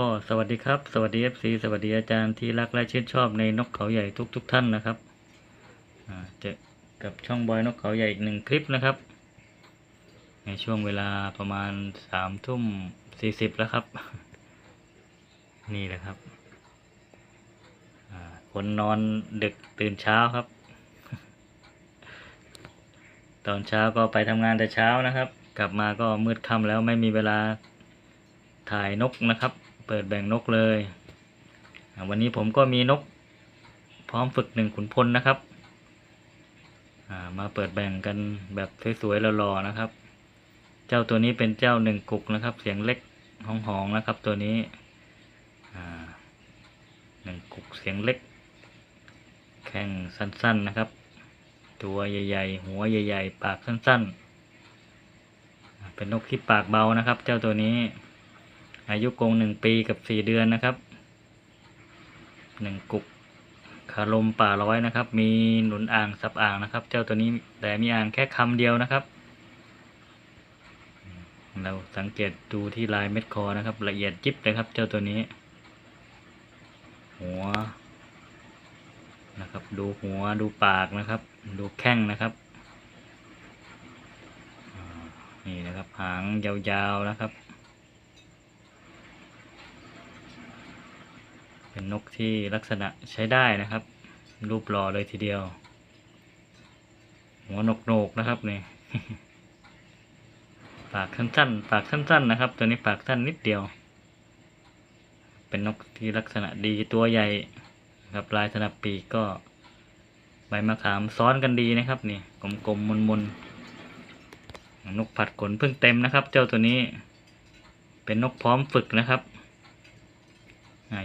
ก็สวัสดีครับ สวัสดี FC สวัสดีอาจารย์ที่รักและชื่นชอบในนกเขาใหญ่ทุกทุกๆท่านนะครับเจอกับช่องบอยนกเขาใหญ่อีกหนึ่งคลิปนะครับ ในช่วงเวลาประมาณสามทุ่มสี่สิบแล้วครับ นี่แหละครับคนนอนดึกตื่นเช้าครับ ตอนเช้าก็ไปทำงานแต่เช้านะครับ กลับมาก็มืดค่ำแล้วไม่มีเวลาถ่ายนกนะครับ เปิดแบ่งนกเลยวันนี้ผมก็มีนกพร้อมฝึกหนึ่งขุนพลนะครับมาเปิดแบ่งกันแบบสวยๆหล่อๆนะครับ เจ้าตัวนี้เป็นเจ้าหนึ่งกุกนะครับ เสียงเล็กห้องๆนะครับ ตัวนี้หนึ่งกุกเสียงเล็ก แข้งสั้นๆนะครับ ตัวใหญ่ๆ หัวใหญ่ ๆ ปากสั้นๆ เป็นนกที่ปากเบานะครับ เจ้าตัวนี้ อายุกรงหนึ่งปีกับสี่เดือนนะครับหนึ่งกุกคารมป่าร้อยนะครับ มีหนุนอ่างซับอ่างนะครับ เจ้าตัวนี้แต่มีอ่างแค่คำเดียวนะครับ เราสังเกตดูที่ลายเม็ดคอนะครับ ละเอียดยิบเลยครับ เจ้าตัวนี้ หัวนะครับ ดูหัวดูปากนะครับ ดูแข้งนะครับนี่นะครับหางยาวๆนะครับ เป็นนกที่ลักษณะใช้ได้นะครับ รูปหล่อเลยทีเดียว หัวโนกๆนะครับนี่ปากสั้นๆ ปากสั้นๆนะครับ ตัวนี้ปากสั้นนิดเดียว เป็นนกที่ลักษณะดีตัวใหญ่ครับลายสนับปีกก็ใบมะขามซ้อนกันดีนะครับนี่กลมๆมนๆนกผัดขนเพิ่งเต็มนะครับ เจ้าตัวนี้ เป็นนกพร้อมฝึกนะครับ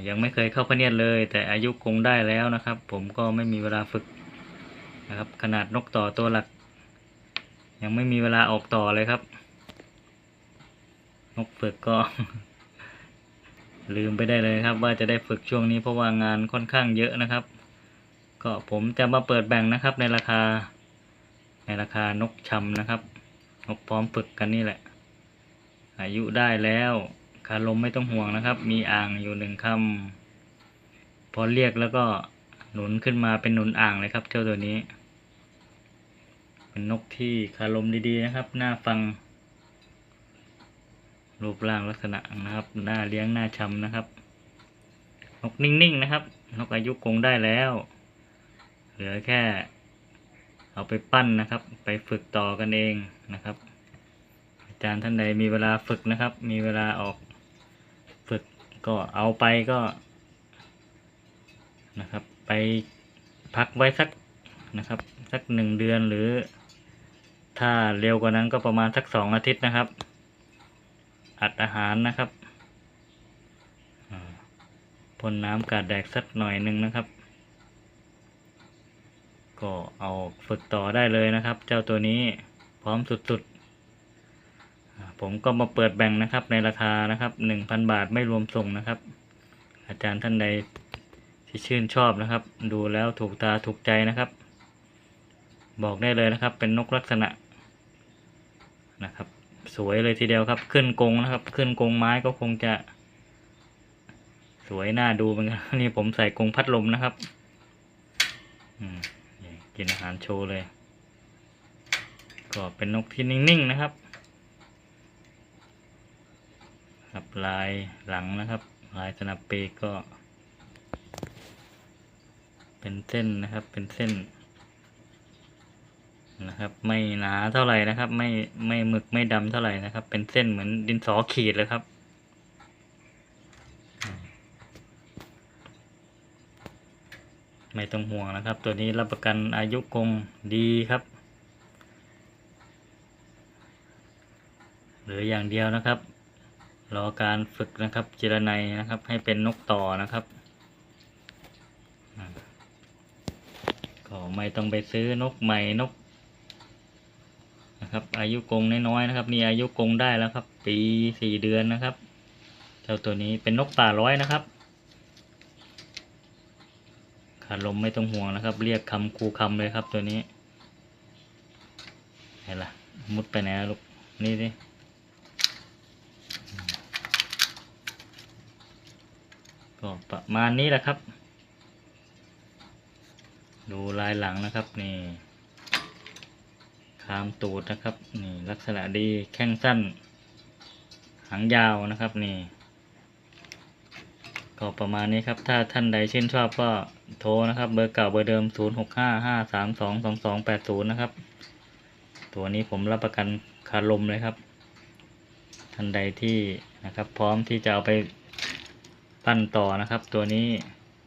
ยังไม่เคยเข้าพะเนียดเลย แต่อายุคงได้แล้วนะครับ ผมก็ไม่มีเวลาฝึกนะครับ ขนาดนกต่อตัวหลัก ยังไม่มีเวลาออกต่อเลยครับ นกฝึกก็ ลืมไปได้เลยครับ ว่าจะได้ฝึกช่วงนี้เพราะว่างานค่อนข้างเยอะนะครับ ก็ผมจะมาเปิดแบ่งนะครับ ในราคา ในราคานกชำนะครับ นกพร้อมฝึกกันนี่แหละ อายุได้แล้ว คาลมไม่ต้องห่วงนะครับ มีอ่างอยู่หนึ่งคำพอเรียกแล้วก็หนุนขึ้นมาเป็นหนุนอ่างเลยครับ เจ้าตัวนี้ เป็นนกที่คาลมดีๆนะครับน่าฟัง รูปร่างลักษณะนะครับ หน้าเลี้ยงหน้าชำนะครับ นกนิ่งๆนะครับ นกอายุกงได้แล้ว เหลือแค่เอาไปปั้นนะครับ ไปฝึกต่อกันเองนะครับ อาจารย์ท่านใดมีเวลาฝึกนะครับ มีเวลาออก ก็เอาไปก็นะครับ ไปพักไว้สักนะครับ สักหนึ่งเดือนหรือ ถ้าเร็วกว่านั้นก็ประมาณสักสองอาทิตย์นะครับ อัดอาหารนะครับพ่นน้ำกาดแดกสักหน่อยหนึ่งนะครับ ก็เอาฝึกต่อได้เลยนะครับ เจ้าตัวนี้พร้อมสุดๆ ผมก็มาเปิดแบ่งนะครับ ในราคานะครับหนึ่งพันบาทไม่รวมส่งนะครับ อาจารย์ท่านใดที่ชื่นชอบนะครับ ดูแล้วถูกตาถูกใจนะครับ บอกได้เลยนะครับ เป็นนกลักษณะนะครับ สวยเลยทีเดียวครับ ขึ้นกรงนะครับ ขึ้นกรงไม้ก็คงจะสวยน่าดูเหมือนกันนี่ผมใส่กรงพัดลมนะครับกินอาหารโชว์เลย ก็เป็นนกที่นิ่งๆนะครับ ครับ ลายหลังนะครับ ลายสนับปีกก็ เป็นเส้นนะครับ เป็นเส้น นะครับ ไม่หนาเท่าไหร่นะครับ ไม่ไม่หมึกไม่ดำเท่าไหร่นะครับ เป็นเส้นเหมือนดินสอขีดเลยครับไม่ต้องห่วงนะครับ ตัวนี้รับประกันอายุคงดีครับ เหลืออย่างเดียวนะครับ รอการฝึกนะครับจิรนัยนะครับ ให้เป็นนกต่อนะครับ ก็ไม่ต้องไปซื้อนกใหม่นกนะครับ อายุกงน้อยๆนะครับ นี่อายุกงได้แล้วครับ ปีสี่เดือนนะครับ เจ้าตัวนี้เป็นนกป่าร้อยนะครับ ขาดลมไม่ต้องห่วงนะครับ เรียกคำคูคำเลยครับตัวนี้เห็นละมุดไปไหนลูกนี่ดิ ก็ประมาณนี้แหละครับ ดูลายหลังนะครับนี่คามตูดนะครับนี่ลักษณะดีแข้งสั้น หางยาวนะครับนี่ก็ประมาณนี้ครับ ถ้าท่านใดชื่นชอบก็โทรนะครับ เบอร์เก่าเบอร์เดิม 0 6 5 5 3 2 2 2 8 0 นะครับ ตัวนี้ผมรับประกันคาลมเลยครับ ท่านใดที่นะครับ พร้อมที่จะเอาไป ปั้นต่อนะครับ ตัวนี้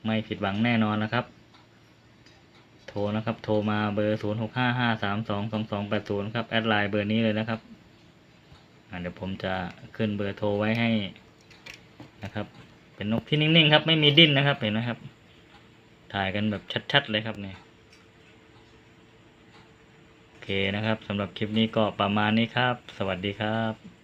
ไม่ผิดหวังแน่นอนนะครับ โทรนะครับ โทรมาเบอร์ 0 6 5 5 3 2 2 2 8 0 ครับ แอดไลน์เบอร์นี้เลยนะครับเดี๋ยวผมจะขึ้นเบอร์โทรไว้ให้นะครับ เป็นนกที่นิ่งๆครับ ไม่มีดิ้นนะครับ เห็นไหมครับ ถ่ายกันแบบชัดๆเลยครับเนี่ยโอเคนะครับสำหรับคลิปนี้ก็ประมาณนี้ครับ สวัสดีครับ